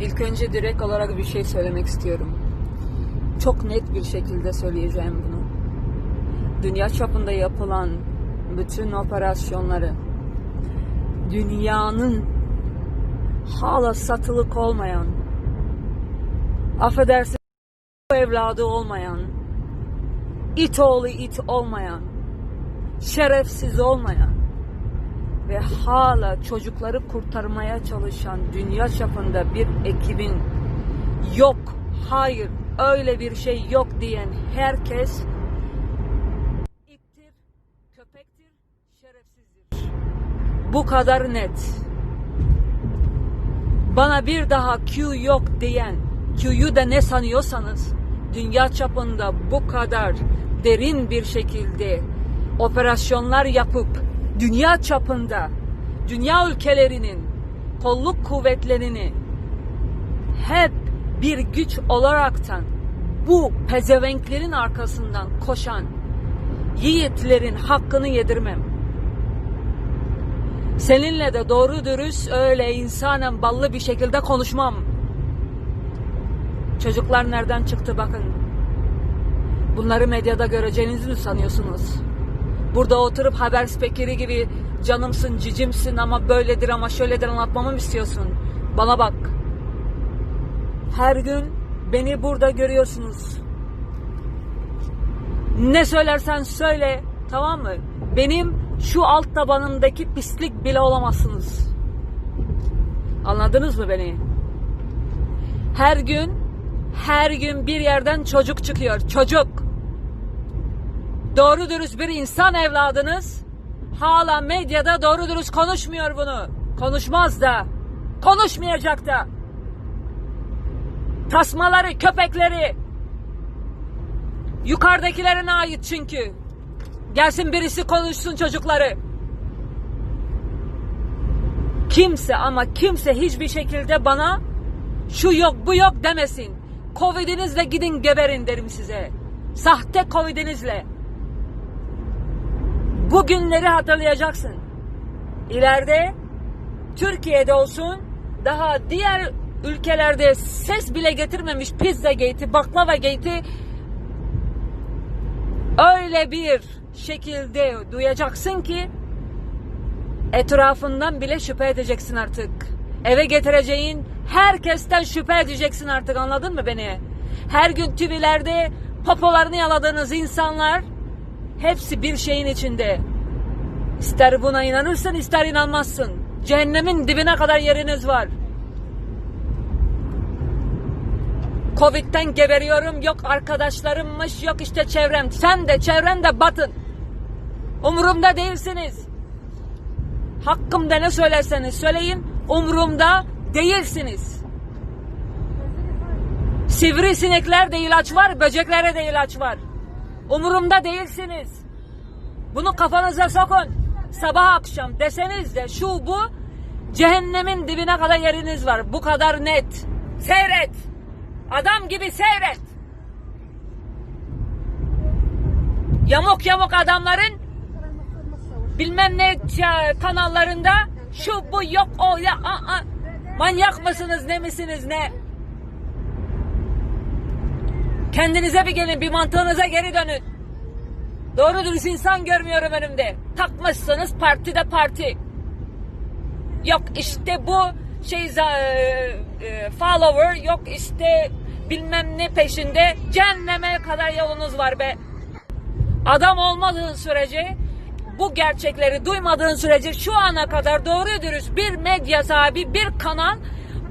İlk önce direkt olarak bir şey söylemek istiyorum. Çok net bir şekilde söyleyeceğim bunu. Dünya çapında yapılan bütün operasyonları dünyanın hala satılık olmayan affedersin evladı olmayan it oğlu it olmayan şerefsiz olmayan ve hala çocukları kurtarmaya çalışan dünya çapında bir ekibin yok, hayır, öyle bir şey yok diyen herkes ittir, köpektir, şerefsizdir. Bu kadar net. Bana bir daha Q yok diyen, Q'yu da ne sanıyorsanız dünya çapında bu kadar derin bir şekilde operasyonlar yapıp dünya çapında dünya ülkelerinin kolluk kuvvetlerini hep bir güç olaraktan bu pezevenklerin arkasından koşan yiğitlerin hakkını yedirmem. Seninle de doğru dürüst öyle insanın ballı bir şekilde konuşmam. Çocuklar nereden çıktı bakın. Bunları medyada göreceğinizi mi sanıyorsunuz? Burada oturup haber spekeri gibi canımsın, cicimsin ama böyledir ama şöyledir anlatmamı mı istiyorsun? Bana bak. Her gün beni burada görüyorsunuz. Ne söylersen söyle, tamam mı? Benim şu alt tabanımdaki pislik bile olamazsınız. Anladınız mı beni? Her gün, her gün bir yerden çocuk çıkıyor. Çocuk doğru dürüst bir insan evladınız hala medyada doğru dürüst konuşmuyor bunu. Konuşmaz da. Konuşmayacak da. Tasmaları, köpekleri yukarıdakilerine ait çünkü. Gelsin birisi konuşsun çocukları. Kimse ama kimse hiçbir şekilde bana şu yok bu yok demesin. Covid'inizle gidin geberin derim size. Sahte Covid'inizle. Bu günleri hatırlayacaksın. İleride Türkiye'de olsun daha diğer ülkelerde ses bile getirmemiş pizza gate'i, baklava gate'i öyle bir şekilde duyacaksın ki etrafından bile şüphe edeceksin artık. Eve getireceğin herkesten şüphe edeceksin artık anladın mı beni? Her gün TV'lerde popolarını yaladığınız insanlar hepsi bir şeyin içinde. İster buna inanırsın ister inanmazsın. Cehennemin dibine kadar yeriniz var. Covid'den geberiyorum yok arkadaşlarımmış yok işte çevrem. Sen de çevren de batın. Umurumda değilsiniz. Hakkımda ne söylerseniz söyleyin umurumda değilsiniz. Sivrisinekler de ilaç var, böceklere de ilaç var. Umurumda değilsiniz. Bunu kafanıza sokun. Sabah akşam deseniz de şu bu cehennemin dibine kadar yeriniz var. Bu kadar net. Seyret. Adam gibi seyret. Yamuk yamuk adamların bilmem ne kanallarında şu bu yok o ya a, a. manyak mısınız ne misiniz ne? Kendinize bir gelin bir mantığınıza geri dönün. Doğru dürüst insan görmüyorum önümde. Takmışsınız partide parti. Yok işte bu şey za- e, follower yok işte bilmem ne peşinde cehenneme kadar yolunuz var be. Adam olmadığın sürece bu gerçekleri duymadığın sürece şu ana kadar doğru dürüst bir medya sahibi bir kanal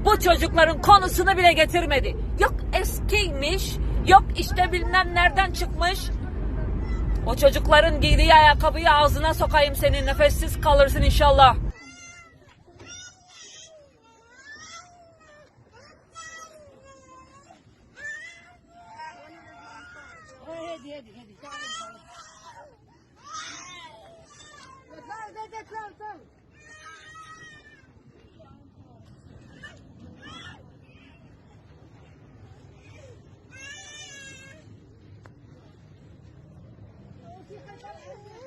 bu çocukların konusunu bile getirmedi. Yok eskiymiş, yok işte bilmem nereden çıkmış. O çocukların giydiği ayakkabıyı ağzına sokayım senin nefessiz kalırsın inşallah. Hadi hadi hadi. Thank you.